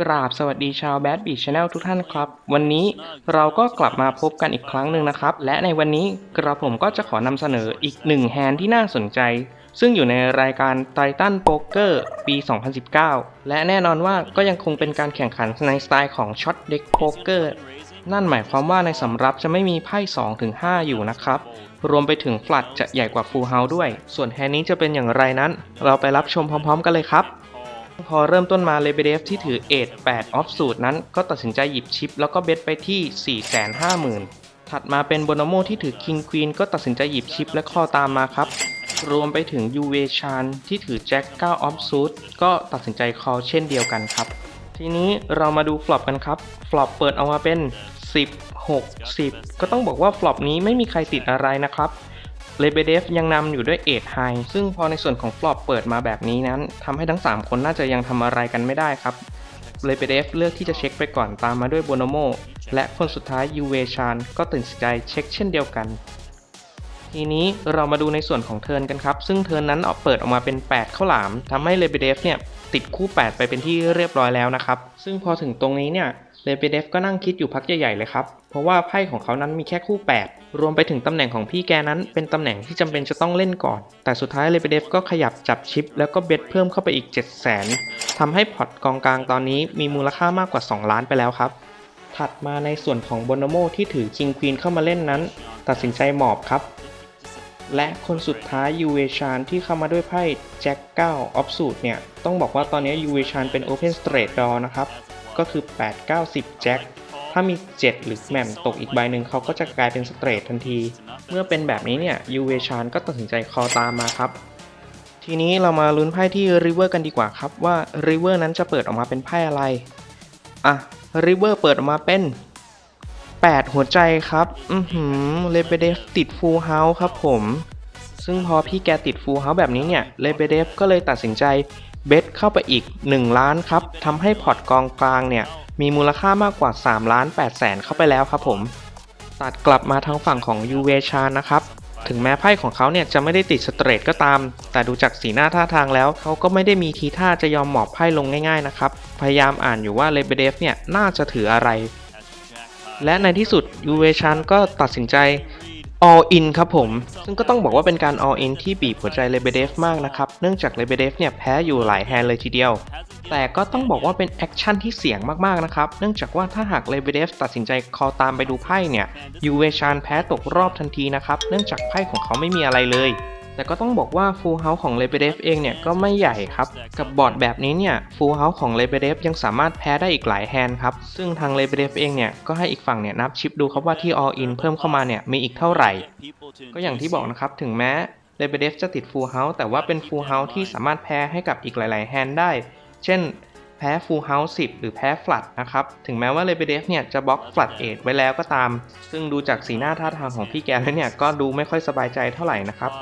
กราบสวัสดีชาวแบดบีชแนลทุกท่านครับ วันนี้เราก็กลับมาพบกันอีกครั้งหนึ่งนะครับ และในวันนี้กระผมก็จะขอนำเสนออีกหนึ่งแฮนด์ที่น่าสนใจ ซึ่งอยู่ในรายการไททันโป๊กเกอร์ปี 2019 และแน่นอนว่าก็ยังคงเป็นการแข่งขันในสไตล์ของช็อตเด็กโป๊กเกอร์นั่นหมายความว่าในสำรับจะไม่มีไพ่2ถึง5อยู่นะครับ รวมไปถึงฟลัดจะใหญ่กว่าฟูลเฮาด้วย ส่วนแฮนด์นี้จะเป็นอย่างไรนั้น เราไปรับชมพร้อม ๆ กันเลยครับ พอเริ่มต้นมาเลเบเดฟที่ถือเอท8ออฟสูตรนั้นก็ตัดสินใจหยิบชิป แล้วก็เบสไปที่ 450,000 ถัดมาเป็นโบนโมที่ถือคิงควีนก็ตัดสินใจหยิบชิปและคอตามมาครับ รวมไปถึงยูเวชานที่ถือแจ็ค9ออฟสูตรก็ตัดสินใจคอเช่นเดียวกันครับ ทีนี้เรามาดูฟลอปกันครับ ฟลอปเปิดออกมาเป็น 10 60 ก็ต้องบอกว่าฟลอปนี้ไม่มีใครติดอะไรนะครับ เลเบเดฟยังนำอยู่ด้วยเอทไฮซึ่งพอในส่วนของฟลอปเปิดมาแบบนี้นั้นทำให้ทั้ง 3 คนน่าจะยังทำอะไรกันไม่ได้ครับเลเบเดฟเลือกที่จะเช็คไปก่อนตามมาด้วยโบโนโมและคนสุดท้ายยูเวชานก็ตื่นใจเช็คเช่นเดียวกัน ทีนี้เรามาดูในส่วนของเทิร์นกันครับ ซึ่งเทิร์นนั้นออกเปิดออกมาเป็น 8 ข้าวหลามทำให้เลเบเดฟเนี่ยติดคู่ 8 ไปเป็นที่เรียบร้อยแล้วนะครับ ซึ่งพอถึงตรงนี้เนี่ยเลเบเดฟก็นั่งคิดอยู่พักใหญ่ๆเลยครับ เพราะว่าไพ่ของเขานั้นมีแค่คู่ 8 รวมไปถึงตำแหน่งของพี่แกนั้น เป็นตำแหน่งที่จำเป็นจะต้องเล่นก่อน แต่สุดท้ายเลเบเดฟก็ขยับจับชิป แล้วก็เบ็ดเพิ่มเข้าไปอีก 7 0 0 0 0 0ทำให้พอร์ตกองกลางตอนนี้มีมูลค่ามากกว่า 2 ล้านไปแล้วครับ ถัดมาในส่วนของโบนโมที่ถือคิงควีนเข้ามาเล่นนั้น ตัดสินใจหมอบครับ และคนสุดท้ายยูเวชานที่เข้ามาด้วยไพ่แจ็ค9ออฟสูตเนี่ย ต้องบอกว่าตอนนี้ยูเวชานเป็น Open Straight Draw นะครับ ก็คือ 8 9 10 แจ็ค ถ้ามี 7 หรือแหม่มตกอีกใบหนึ่งเขาก็จะกลายเป็นสเตรททันที เมื่อเป็นแบบนี้เนี่ยยูเวชานก็ตัดสินใจคอตามมาครับ ทีนี้เรามาลุ้นไพ่ที่ริเวอร์กันดีกว่าครับว่าริเวอร์นั้นจะเปิดออกมาเป็นไพ่อะไร อะริเวอร์เปิดออกมาเป็น 8 หัวใจครับ อือหือเลเบเดฟติดฟูลเฮาส์ครับผม ซึ่งพอพี่แกติดฟูลเฮาส์แบบนี้เนี่ย เลเบเดฟก็เลยตัดสินใจเบสเข้าไปอีก 1 ล้านครับทำให้พอร์ตกองกลางเนี่ย มีมูลค่ามากกว่า 3 ล้าน8แสนเข้าไปแล้วครับผม ตัดกลับมาทางฝั่งของยูเวชานนะครับ ถึงแม้ไพ่ของเขาเนี่ยจะไม่ได้ติดสเตรทก็ตาม แต่ดูจากสีหน้าท่าทางแล้ว เขาก็ไม่ได้มีทีท่าจะยอมหมอบไพ่ลงง่าย ๆนะครับ พยายามอ่านอยู่ว่าเลเบเดฟเนี่ยน่าจะถืออะไร และในที่สุดยูเวชันก็ตัดสินใจ all in ครับผม ซึ่งก็ต้องบอกว่าเป็นการ all in ที่บีบหัวใจเลเบเดฟมากนะครับ เนื่องจากเลเบเดฟเนี่ยแพ้อยู่หลายแฮนด์เลยทีเดียว แต่ก็ต้องบอกว่าเป็นแอคชั่นที่เสี่ยงมากๆนะครับ เนื่องจากว่าถ้าหากเลเบเดฟตัดสินใจคอตามไปดูไพ่เนี่ยยูเวชันแพ้ตกรอบทันทีนะครับ เนื่องจากไพ่ของเขาไม่มีอะไรเลย แต่ก็ต้องบอกว่า Full House ของ l e b e d e v เองเนี่ยก็ไม่ใหญ่ครับ กับบอร์ดแบบนี้เนี่ย Full House ของ l e b e d e v ยังสามารถแพ้ได้อีกหลายแฮนด์ครับ ซึ่งทาง l e b e d e v เองเนี่ยก็ให้อีกฝั่งเนี่ยนับชิปดูครับว่าที่ All In เพิ่มเข้ามาเนี่ยมีอีกเท่าไหร่ ก็อย่างที่บอกนะครับถึงแม้ l e b e d e v จะติด Full House แต่ว่าเป็น Full House ที่สามารถแพ้ให้กับอีกหลาย ๆ แฮนด์ได้ เช่นแพ้ Full House 10 หรือแพ้ Flat นะครับ ถึงแม้ว่า l e b e d e v เนี่ยจะบล็อก Flat 8ไว้แล้วก็ตาม ซึ่งดูจากสีหน้าท่าทางของพี่แกแล้วเนี่ยก็ดูไม่ค่อยสบายใจเท่าไหร่นะครับ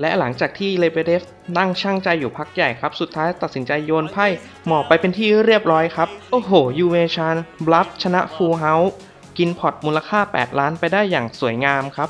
และหลังจากที่เลเบเดฟนั่งช่างใจอยู่พักใหญ่ครับ สุดท้ายตัดสินใจโยนไพ่หมอบไปเป็นที่เรียบร้อยครับ โอ้โห ยูเวชานบลัฟชนะฟูลเฮาส์กินพอตมูลค่า 8 ล้านไปได้อย่างสวยงามครับ